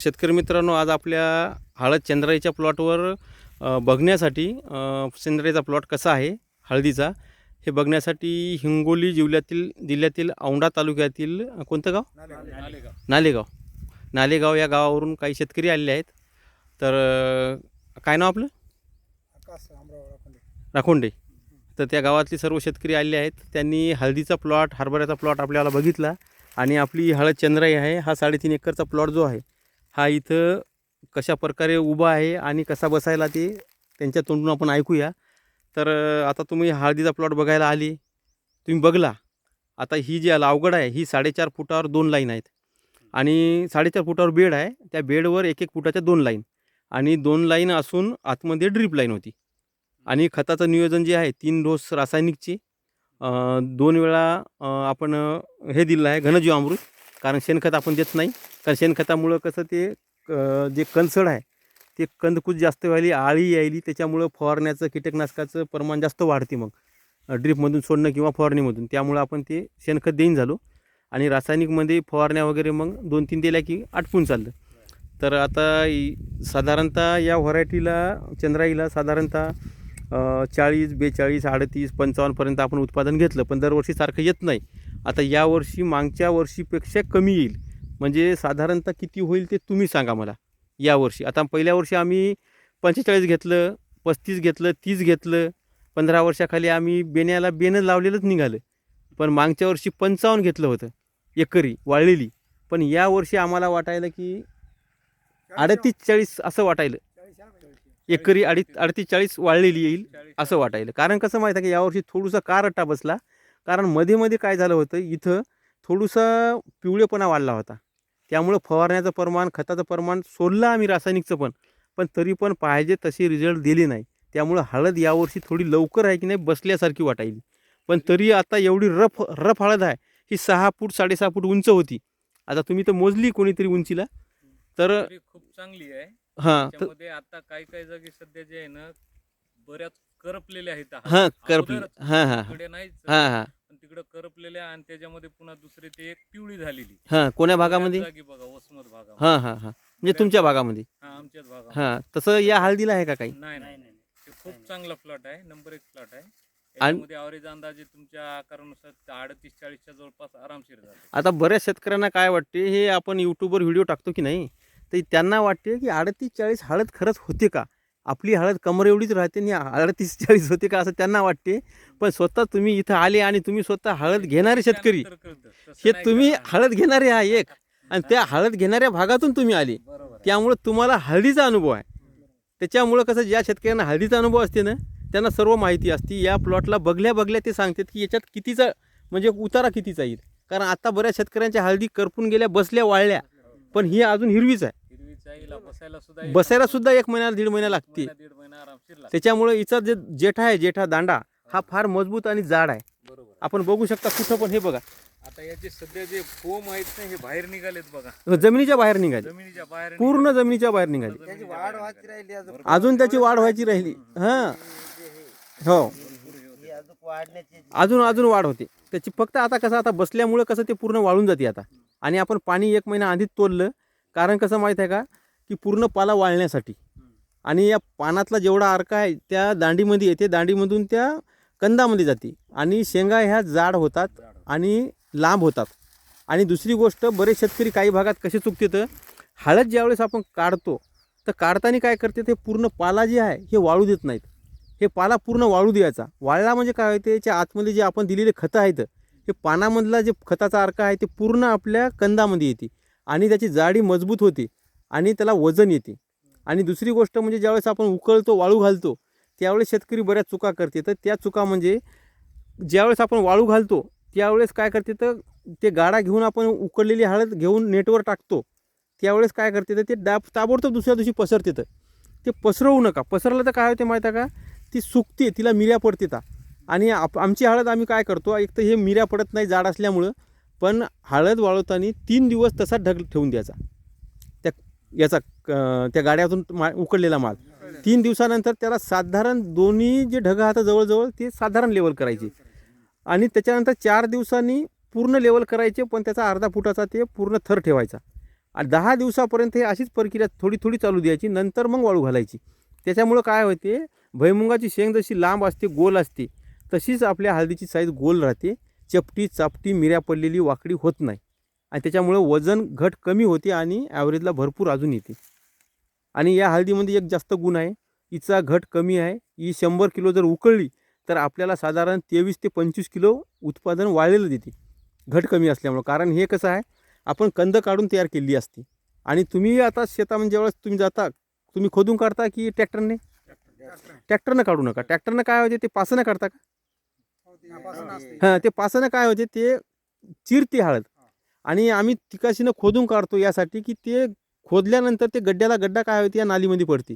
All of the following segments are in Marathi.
शेतकरी मित्रांनो आज आपल्या हळद चंद्राईच्या प्लॉटवर बघण्यासाठी चंद्राईचा प्लॉट कसा आहे हळदीचा हे बघण्यासाठी हिंगोली जिल्ह्यातील जिल्ह्यातील औंढा तालुक्यातील कोणतं गाव? नालेगाव. नालेगाव या गावावरून काही शेतकरी आलेले आहेत. तर काय नाव आपलं? राखोंडे. तर त्या गावातले सर्व शेतकरी आलेले आहेत. त्यांनी हळदीचा प्लॉट हरभऱ्याचा प्लॉट आपल्याला बघितला आणि आपली हळद चंद्राई आहे. हा साडेतीन एकरचा प्लॉट जो आहे हा इथं कशा प्रकारे उभा आहे आणि कसा बसायला ते त्यांच्या तोंडून आपण ऐकूया. तर आता तुम्ही हळदीचा प्लॉट बघायला आली. तुम्ही बघला. आता ही जी अवघड आहे ही साडेचार फुटावर दोन लाईन आहेत. आणि साडेचार फुटावर बेड आहे. त्या बेडवर एक एक फुटाच्या दोन लाईन आणि दोन लाईन असून आतमध्ये ड्रीप लाईन होती. आणि खताचं नियोजन जे आहे तीन डोस रासायनिकचे. दोन वेळा आपण हे दिलं आहे घनजीवामृत कारण शेणखत आपण देत नाही. कारण शेणखतामुळं कसं ते जे कणसड आहे ते कंदकूच जास्त व्हायली आळी यायली त्याच्यामुळं फवारण्याचं कीटकनाशकाचं प्रमाण जास्त वाढते मग. ड्रीपमधून सोडणं किंवा फवारणीमधून. त्यामुळं आपण ते शेणखत देईन झालो. आणि रासायनिकमध्ये फवारण्या वगैरे मग दोन तीन दिल्या की आटपून चाललं. तर आता साधारणतः या व्हरायटीला चंद्राईला साधारणतः चाळीस बेचाळीस अडतीस पंचावन्नपर्यंत आपण उत्पादन घेतलं. पण दरवर्षी सारखं येत नाही. आता यावर्षी मागच्या वर्षीपेक्षा कमी येईल. म्हणजे साधारणतः किती होईल ते तुम्ही सांगा मला यावर्षी आता पहिल्या वर्षी आम्ही पंचेचाळीस घेतलं पस्तीस घेतलं तीस घेतलं. पंधरा वर्षाखाली आम्ही बेण्याला बेणं लावलेलंच निघालं. पण मागच्या वर्षी पंचावन्न घेतलं होतं एकरी वाळलेली. पण यावर्षी आम्हाला वाटायला की अडतीस चाळीस असं वाटायलं. एकरी अडीच अडतीस चाळीस वाळलेली येईल असं वाटायलं. कारण कसं माहीत आहे की यावर्षी थोडंसं कार रट्टा बसला. कारण मध्ये मध्ये काय झालं होतं इथं थोडंसं पिवळेपणा वाढला होता. त्यामुळं फवारण्याचं प्रमाण खताचं प्रमाण सोडलं आम्ही रासायनिकचं पण पण तरी पण पाहिजे तसे रिझल्ट दिले नाही. त्यामुळं हळद यावर्षी थोडी लवकर आहे की नाही बसल्यासारखी वाटायली. पण तरी आता एवढी रफ रफ हळद आहे ही सहा फूट साडेसहा फूट उंच होती. आता तुम्ही तर मोजली कोणीतरी उंचीला. तर खूप चांगली आहे. हां आता काही काही जागी सध्या जे आहे ना बऱ्याच करपलेल्या आहेत. हां करपली हां हां हां हां. तिकडे करपलेल्या आणि त्याच्यामध्ये पुन्हा दुसरी ते एक पिवळी झालेली. हां कोण्या भागामध्ये? जागी बघा वसमत भागामध्ये. हां हां हां. म्हणजे तुमच्या भागामध्ये? हा आमच्याच भागामध्ये. हां तसं या हळदीला आहे का काही? नाही नाही ते खूप चांगला प्लॉट आहे नंबर एक प्लॉट आहे. त्याच्यामध्ये अवरेज अंदाजे तुमच्या आकारानुसार अडतीस चाळीसच्या जवळपास आरामशीर झाले आता बऱ्याच शेतकऱ्यांना काय वाटते हे आपण यूट्यूबवर व्हिडिओ टाकतो की नाही? तर त्यांना वाटते की अडतीस चाळीस हळद खरंच होते का? आपली हळद कमर एवढीच राहते आणि अडतीस चाळीस होते का असं त्यांना वाटते. पण स्वतः तुम्ही इथं आले आणि तुम्ही स्वतः हळद घेणारे शेतकरी. तसं हे तुम्ही? हळद घेणारे हा एक. आणि त्या हळद घेणाऱ्या भागातून तुम्ही आले. त्यामुळं तुम्हाला हळदीचा अनुभव आहे. त्याच्यामुळं कसं ज्या शेतकऱ्यांना हळदीचा अनुभव असते ना त्यांना सर्व माहिती असते. या प्लॉटला बघल्या बघल्या ते सांगतात की याच्यात कितीचा म्हणजे उतारा कितीचा येईल. कारण आता बऱ्याच शेतकऱ्यांच्या हळदी करपून गेल्या बसल्या वाळल्या. पण ही अजून हिरवीच आहे. बसायला सुद्धा एक महिना दीड महिना लागते. त्याच्यामुळे हिचा जे जेठा आहे जेठा दांडा हा फार मजबूत आणि जाड आहे. बरोबर. आपण बघू शकता कुठं पण हे बघा. आता याचे सध्या जे फोम आहेत ना हे बाहेर निघालेत बघा. जमिनीच्या बाहेर निघाली. जमिनीच्या बाहेर पूर्ण. जमिनीच्या बाहेर निघाली. अजून. त्याची वाढ व्हायची राहिली. हां. हो. अजून अजून वाढ होते. त्याची फक्त आता कसं आता बसल्यामुळं कसं ते पूर्ण वाळून जाते आता. आणि आपण पाणी एक महिना आधीच तोडलं. कारण कसं माहीत आहे का? की पूर्ण पाला वाळण्यासाठी. आणि या पानातला जेवढा अर्क आहे त्या दांडीमध्ये येते. दांडीमधून त्या कंदामध्ये जाते. आणि शेंगा ह्या जाड होतात आणि लांब होतात. आणि दुसरी गोष्ट बरेच शेतकरी काही भागात कसे चुकते तर हळद ज्यावेळेस आपण काढतो तर काढताना काय करते ते पूर्ण पाला जे आहे हे वाळू देत नाहीत. हे पाला पूर्ण वाळू द्यायचा. वाळला म्हणजे काय होते याच्या आतमध्ये जे आपण दिलेले खतं आहेत हे पानामधला जे खताचा अर्क आहे ते पूर्ण आपल्या कंदामध्ये येते. आणि त्याची जाडी मजबूत होते. आणि त्याला वजन येते. आणि दुसरी गोष्ट म्हणजे ज्यावेळेस आपण उकळतो वाळू घालतो त्यावेळेस शेतकरी बऱ्याच चुका करते. तर त्या चुका म्हणजे ज्यावेळेस आपण वाळू घालतो त्यावेळेस काय करते तर ते गाडा घेऊन आपण उकडलेली हळद घेऊन नेटवर टाकतो. त्यावेळेस काय करते तर ते डाब ताबडतोब दुसऱ्या दिवशी पसरते तर. ते पसरवू नका. पसरलं तर काय होते माहीत आहे का? ती सुकते तिला मिऱ्या पडते ता आणि आप आमची हळद आम्ही काय करतो एक तर हे मिऱ्या पडत नाही जाड असल्यामुळं पण हळद वाळवताना तीन दिवस तसा ढग ठेवून द्यायचा. याचा क- त्या गाड्यातून मा उकडलेला माल. तीन दिवसानंतर त्याला साधारण दोन्ही जे ढग हात जवळजवळ ते साधारण लेवल करायचे. आणि त्याच्यानंतर चार दिवसांनी पूर्ण लेवल करायचे पण त्याचा अर्धा फुटाचा ते पूर्ण थर ठेवायचा. आणि दहा दिवसापर्यंत हे अशीच प्रक्रिया थोडी थोडी चालू द्यायची नंतर मग वाळू घालायची. त्याच्यामुळं काय होते भैमुगाची शेंग जशी लांब असते गोल असते तशीच आपल्या हळदीची साईज गोल राहते. चपटी चापटी मिऱ्या पडलेली वाकडी होत नाही. आणि त्याच्यामुळं वजन घट कमी होते आणि ॲव्हरेजला भरपूर अजून येते. आणि या हळदीमध्ये एक जास्त गुण आहे हिचा घट कमी आहे ही शंभर किलो जर उकळली तर आपल्याला साधारण तेवीस ते पंचवीस किलो उत्पादन वाळलेलं देते. घट कमी असल्यामुळं. कारण हे कसं आहे आपण कंद काढून तयार केलेली असते. आणि तुम्ही आता शेतामध्ये ज्यावेळेस तुम्ही जाता तुम्ही खोदून काढता की ट्रॅक्टरने? ट्रॅक्टरनं काढू नका. ट्रॅक्टरनं काय होते ते पासनं काढता का? हां ते पासनं काय होते ते चिरते हळद. आणि आम्ही तिकाशीनं खोदून काढतो यासाठी की ते खोदल्यानंतर ते गड्ड्याला गड्डा काय होते या नालीमध्ये पडते.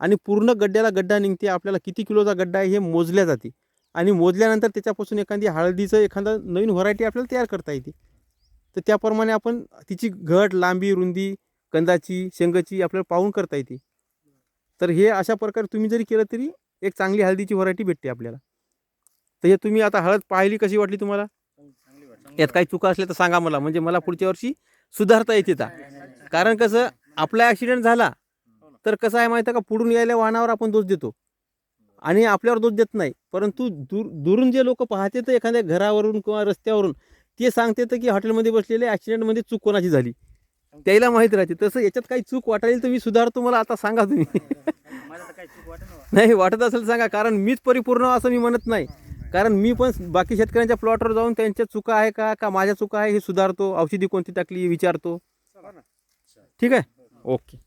आणि पूर्ण गड्ड्याला गड्डा निघते आपल्याला किती किलोचा गड्डा आहे हे मोजल्या जाते. आणि मोजल्यानंतर त्याच्यापासून एखादी हळदीचं एखादा नवीन व्हरायटी आपल्याला तयार करता येते. तर त्याप्रमाणे आपण तिची घट लांबी रुंदी कंदाची शेंगाची आपल्याला पाहून करता येते. तर हे अशा प्रकारे तुम्ही जरी केलं तरी एक चांगली हळदीची व्हरायटी भेटते आपल्याला. तर हे तुम्ही आता हळद पाहिली कशी वाटली तुम्हाला? यात काही चुका असल्या तर सांगा मला. म्हणजे मला पुढच्या वर्षी सुधारता येते ता. कारण कसं आपला ॲक्सिडेंट झाला तर कसं आहे माहिती आहे का? पुढून यायला वाहनावर आपण दोष देतो. आणि आपल्यावर दोष देत नाही. परंतु दूर दुरून जे लोक पाहते तर एखाद्या घरावरून किंवा रस्त्यावरून ते सांगते तर की हॉटेलमध्ये बसलेले ॲक्सिडेंटमध्ये चूक कोणाची झाली? त्याला माहीत राहते. तसं याच्यात काही चूक वाटेल तर मी सुधारतो मला आता सांगा तुम्ही. नाही. वाटत असेल सांगा. कारण मीच परिपूर्ण असं मी म्हणत नाही. कारण मी पण बाकी शेतकऱ्यांच्या प्लॉटवर जाऊन त्यांच्या चुका आहे का का माझ्या चुका आहे हे सुधारतो औषधी कोणती टाकली विचारतो. ठीक आहे? ओके.